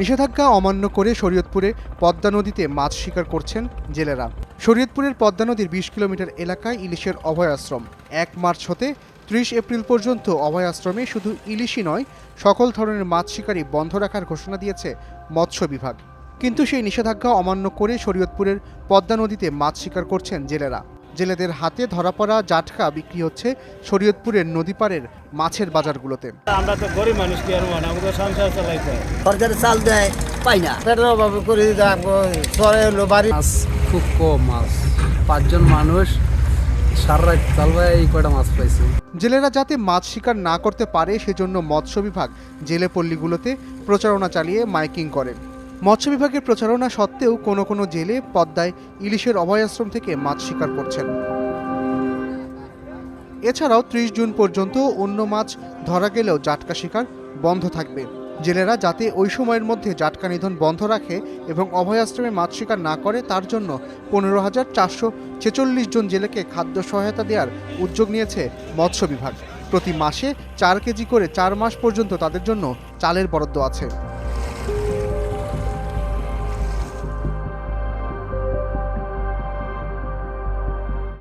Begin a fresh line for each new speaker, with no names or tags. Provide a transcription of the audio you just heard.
নিষেধাজ্ঞা অমান্য করে শরীয়তপুরে পদ্মা নদীতে মাছ শিকার করছেন জেলেরা। শরীয়তপুরের পদ্মা নদীর বিশ কিলোমিটার এলাকায় ইলিশের অভয় আশ্রম এক মার্চ হতে ত্রিশ এপ্রিল পর্যন্ত অভয় আশ্রমে শুধু ইলিশই নয়, সকল ধরনের মাছ শিকারই বন্ধ রাখার ঘোষণা দিয়েছে মৎস্য বিভাগ। কিন্তু সেই নিষেধাজ্ঞা অমান্য করে শরীয়তপুরের পদ্মা নদীতে মাছ শিকার করছেন জেলেরা। জেলেদের হাতে ধরা পড়া জাটকা বিক্রি হচ্ছে শরীয়তপুরের নদীপাড়ের মাছের বাজারগুলোতে।
আমরা তো গরিব মানুষ কি আর মানে আমাদের সংসার চালাইতে
সরকার চাল দেয় পাই না।
পেটের অভাবে করে চরে হলো বাড়ি।
মাছ খুব কম মাছ। পাঁচজন মানুষ সারা এই কয়টা মাছ পাইছি?
জেলেরা যাতে মাছ শিকার না করতে পারে সেজন্য মৎস্য বিভাগ জেলে পল্লীগুলোতে প্রচারণা চালিয়ে মাইকিং করেন মৎস্য বিভাগের প্রচারণা সত্ত্বেও কোনো কোনো জেলে পদ্মায় ইলিশের অভয়াশ্রম থেকে মাছ শিকার করছেন। এছাড়াও ত্রিশ জুন পর্যন্ত অন্য মাছ ধরা গেলেও জাটকা শিকার বন্ধ থাকবে। জেলেরা যাতে ওই সময়ের মধ্যে জাটকা নিধন বন্ধ রাখে এবং অভয়াশ্রমে মাছ শিকার না করে, তার জন্য পনেরো হাজার চারশো ছেচল্লিশ জন জেলেকে খাদ্য সহায়তা দেওয়ার উদ্যোগ নিয়েছে মৎস্য বিভাগ। প্রতি মাসে চার কেজি করে চার মাস পর্যন্ত তাদের জন্য চালের বরাদ্দ আছে।